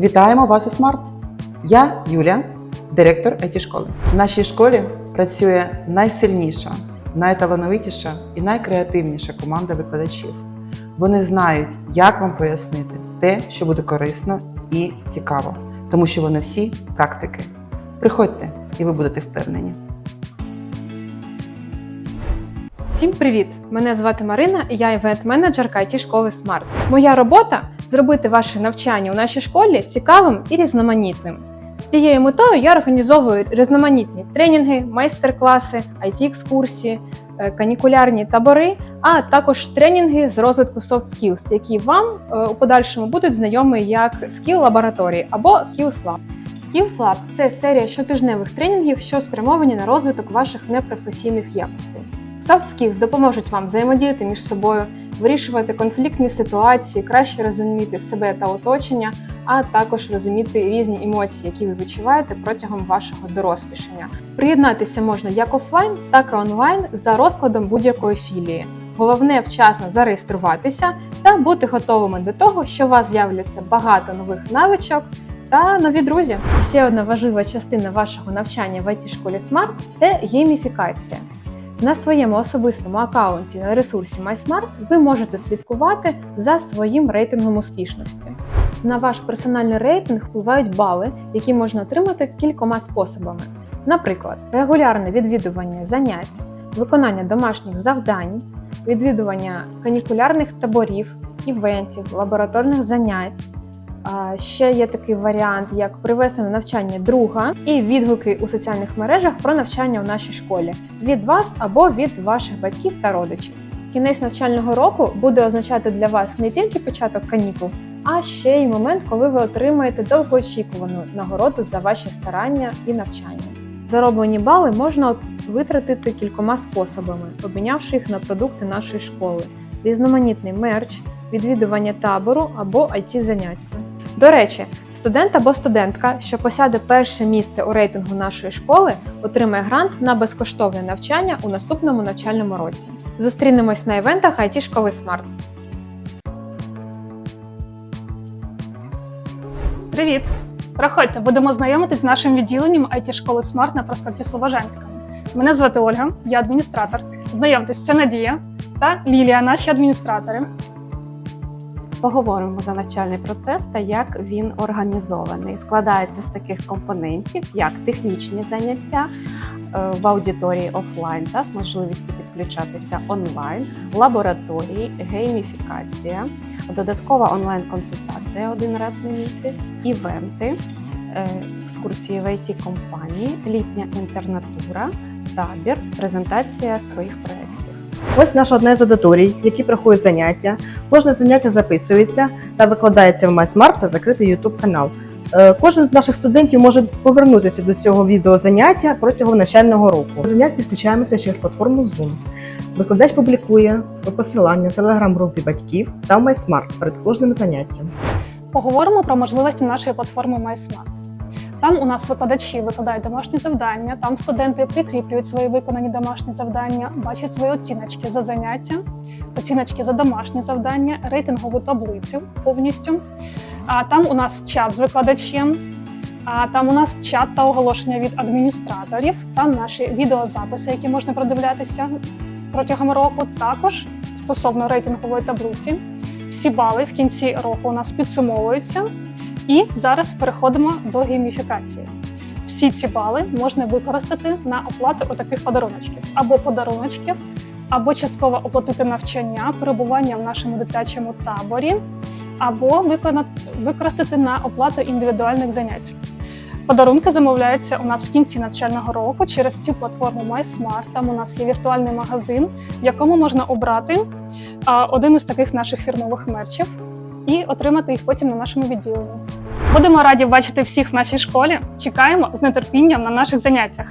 Вітаємо вас у Смарт! Я Юля, директор it школи. В нашій школі працює найсильніша, найталановитіша і найкреативніша команда викладачів. Вони знають, як вам пояснити те, що буде корисно і цікаво, тому що вони всі практики. Приходьте, і ви будете впевнені. Всім привіт! Мене звати Марина і я івент-менеджерка it школи Smart. Моя робота зробити ваше навчання у нашій школі цікавим і різноманітним. З цією метою я організовую різноманітні тренінги, майстер-класи, it екскурсії е, канікулярні табори, а також тренінги з розвитку soft skills, які вам е, у подальшому будуть знайомі як Skill лабораторії або Skills Lab. Skills Lab – це серія щотижневих тренінгів, що спрямовані на розвиток ваших непрофесійних якостей. Soft skills допоможуть вам взаємодіяти між собою, вирішувати конфліктні ситуації, краще розуміти себе та оточення, а також розуміти різні емоції, які ви відчуваєте протягом вашого дорослішання. Приєднатися можна як офлайн, так і онлайн за розкладом будь-якої філії. Головне вчасно зареєструватися та бути готовими до того, що у вас з'являться багато нових навичок та нові друзі. Ще одна важлива частина вашого навчання в it школі Smart – це гейміфікація. На своєму особистому аккаунті на ресурсі MySmart ви можете слідкувати за своїм рейтингом успішності. На ваш персональний рейтинг впливають бали, які можна отримати кількома способами. Наприклад, регулярне відвідування занять, виконання домашніх завдань, відвідування канікулярних таборів, івентів, лабораторних занять. Ще є такий варіант, як привести на навчання друга і відгуки у соціальних мережах про навчання у нашій школі від вас або від ваших батьків та родичів. Кінець навчального року буде означати для вас не тільки початок канікул, а ще й момент, коли ви отримаєте довгоочікувану нагороду за ваші старання і навчання. Зароблені бали можна витратити кількома способами, обмінявши їх на продукти нашої школи, різноманітний мерч, відвідування табору або it заняття. До речі, студент або студентка, що посяде перше місце у рейтингу нашої школи, отримає грант на безкоштовне навчання у наступному навчальному році. Зустрінемось на івентах IT школи Smart. Привіт! Проходьте, будемо знайомитись з нашим відділенням it школи Смарт на проспекті Слобожанського. Мене звати Ольга, я адміністратор. Знайомтесь, це Надія та Лілія, наші адміністратори. Поговоримо за навчальний процес та як він організований. Складається з таких компонентів, як технічні заняття е, в аудиторії офлайн та з можливістю підключатися онлайн, лабораторії, гейміфікація, додаткова онлайн-консультація один раз на місяць, івенти, е, екскурсії в it компанії, літня інтернатура, табір, презентація своїх проєктів. Ось наша одна з аудиторій, які проходять заняття. Кожне заняття записується та викладається в MySmart та закритий YouTube канал. Е, Кожен з наших студентів може повернутися до цього відеозаняття протягом навчального року. Занять підключаємося через платформу Zoom. Викладач публікує посилання телеграм-групі батьків та в MySmart перед кожним заняттям. Поговоримо про можливості нашої платформи MySmart. Там у нас викладачі викладають домашні завдання, там студенти прикріплюють свої виконані домашні завдання, бачать свої оціночки за заняття, оціночки за домашні завдання, рейтингову таблицю повністю. А там у нас чат з викладачем, а там у нас чат та оголошення від адміністраторів, там наші відеозаписи, які можна продивлятися протягом року. Також стосовно рейтингової таблиці. Всі бали в кінці року у нас підсумовуються. І зараз переходимо до гейміфікації. Всі ці бали можна використати на оплату отаких подаруночків або подаруночків, або частково оплатити навчання, перебування в нашому дитячому таборі, або використати на оплату індивідуальних занять. Подарунки замовляються у нас в кінці навчального року через цю платформу MySmart. Там у нас є віртуальний магазин, в якому можна обрати один із таких наших фірмових мерчів і отримати їх потім на нашому відділенні. Будемо раді бачити всіх в нашій школі. Чекаємо з нетерпінням на наших заняттях.